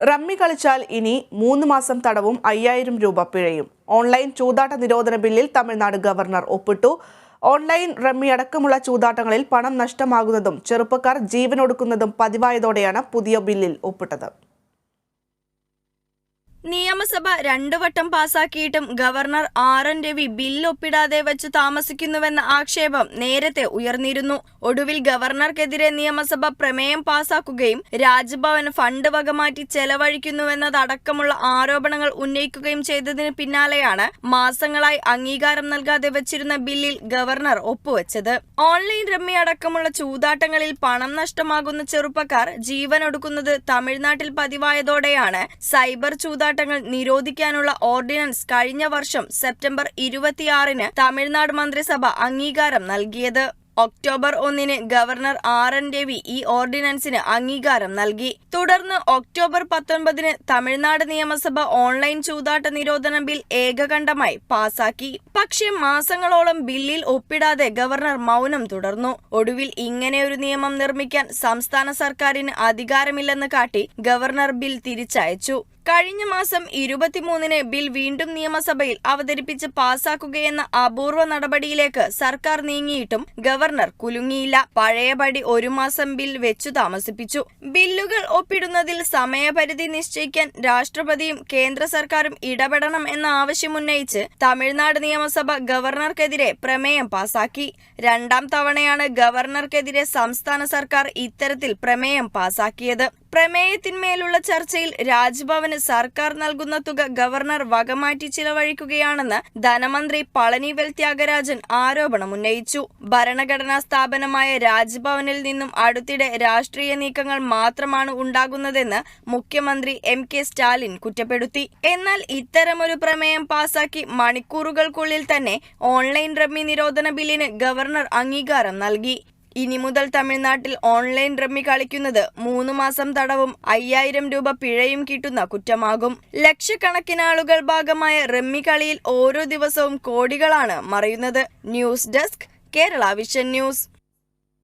Rummy കളിച്ചാൽ ഇനി മൂന്ന് മാസം തടവും അയ്യായിരം രൂപ പിഴയും. ഓൺലൈൻ ചൂതാട്ട നിരോധന ബില്ലിൽ തമിഴ്നാട് ഗവർണർ ഒപ്പിട്ടു. ഓൺലൈൻ റമ്മി അടക്കമുള്ള ചൂതാട്ടങ്ങളിൽ പണം നഷ്ടമാകുന്നതും ചെറുപ്പക്കാർ ജീവനൊടുക്കുന്നതും പതിവായതോടെയാണ് പുതിയ ബില്ലിൽ ഒപ്പിട്ടത്. നിയമസഭ രണ്ടു വട്ടം പാസാക്കിയിട്ടും governor R N Ravi bill ഒപ്പിടാതെ വെച്ച് താമസിക്കുന്നുവെന്ന ആക്ഷേപം നേരത്തെ ഉയർന്നിരുന്നു. ഒടുവിൽ ഗവർണർക്കെതിരെ നിയമസഭ പ്രമേയം പാസാക്കുകയും രാജ്ഭവൻ ഫണ്ട് വകമാറ്റി ചെലവഴിക്കുന്നുവെന്നതടക്കമുള്ള ആരോപണങ്ങൾ ഉന്നയിക്കുകയും ചെയ്തതിന് പിന്നാലെയാണ് മാസങ്ങളായി അംഗീകാരം നൽകാതെ വെച്ചിരുന്ന ബില്ലിൽ ഗവർണർ ഒപ്പുവെച്ചത്. ഓൺലൈൻ രമ്മി അടക്കമുള്ള ചൂതാട്ടങ്ങളിൽ പണം നഷ്ടമാകുന്ന ചെറുപ്പക്കാർ ജീവനൊടുക്കുന്നത് തമിഴ്നാട്ടിൽ പതിവായതോടെയാണ് സൈബർ ചൂതാട്ടങ്ങൾ നിരോധിക്കാനുള്ള ഓർഡിനൻസ് കഴിഞ്ഞ വർഷം സെപ്റ്റംബർ ഇരുപത്തിയാറിന് തമിഴ്നാട് മന്ത്രിസഭ അംഗീകാരം നൽകിയത്. ഒക്ടോബർ ഒന്നിന് ഗവർണർ ആർ എൻ രവി ഈ ഓർഡിനൻസിന് അംഗീകാരം നൽകി. തുടർന്ന് ഒക്ടോബർ പത്തൊൻപതിന് തമിഴ്നാട് നിയമസഭ ഓൺലൈൻ ചൂതാട്ട നിരോധന ബിൽ ഏകകണ്ഠമായി പാസാക്കി. പക്ഷേ മാസങ്ങളോളം ബില്ലിൽ ഒപ്പിടാതെ ഗവർണർ മൗനം തുടർന്നു. ഒടുവിൽ ഇങ്ങനെയൊരു നിയമം നിർമ്മിക്കാൻ സംസ്ഥാന സർക്കാരിന് അധികാരമില്ലെന്ന് കാട്ടി ഗവർണർ ബിൽ തിരിച്ചയച്ചു. കഴിഞ്ഞ മാസം ഇരുപത്തിമൂന്നിന് ബിൽ വീണ്ടും നിയമസഭയിൽ അവതരിപ്പിച്ച് പാസാക്കുകയെന്ന അപൂർവ നടപടിയിലേക്ക് സർക്കാർ നീങ്ങിയിട്ടും ഗവർണർ കുലുങ്ങിയില്ല. പഴയപടി ഒരു മാസം ബിൽ വെച്ചു താമസിപ്പിച്ചു. ബില്ലുകൾ ഒപ്പിടുന്നതിൽ സമയപരിധി നിശ്ചയിക്കാൻ രാഷ്ട്രപതിയും കേന്ദ്ര സർക്കാരും ഇടപെടണം എന്ന ആവശ്യമുന്നയിച്ച് തമിഴ്നാട് നിയമസഭ ഗവർണർക്കെതിരെ പ്രമേയം പാസാക്കി. രണ്ടാം തവണയാണ് ഗവർണർക്കെതിരെ സംസ്ഥാന സർക്കാർ ഇത്തരത്തിൽ പ്രമേയം പാസാക്കിയത്. പ്രമേയത്തിന്മേലുള്ള ചർച്ചയിൽ രാജ്ഭവന് സർക്കാർ നൽകുന്ന തുക ഗവർണർ വകമാറ്റി ചിലവഴിക്കുകയാണെന്ന് ധനമന്ത്രി പളനിവേൽ ത്യാഗരാജൻ ആരോപണം ഉന്നയിച്ചു. ഭരണഘടനാ സ്ഥാപനമായ രാജ്ഭവനിൽ നിന്നും അടുത്തിടെ രാഷ്ട്രീയ നീക്കങ്ങൾ മാത്രമാണ് ഉണ്ടാകുന്നതെന്ന് മുഖ്യമന്ത്രി എം കെ സ്റ്റാലിൻ കുറ്റപ്പെടുത്തി. എന്നാൽ ഇത്തരമൊരു പ്രമേയം പാസാക്കി മണിക്കൂറുകൾക്കുള്ളിൽ തന്നെ ഓൺലൈൻ റമ്മി നിരോധന ബില്ലിന് ഗവർണർ അംഗീകാരം നൽകി. ഇനി മുതൽ തമിഴ്നാട്ടിൽ ഓൺലൈൻ റമ്മി കളിക്കുന്നത് മൂന്ന് മാസം തടവും അയ്യായിരം രൂപ പിഴയും കിട്ടുന്ന കുറ്റമാകും. ലക്ഷക്കണക്കിന് ആളുകൾ ഭാഗമായ റമ്മി കളിയിൽ ഓരോ ദിവസവും കോടികളാണ് മറയുന്നത്. News desk Kerala vision news.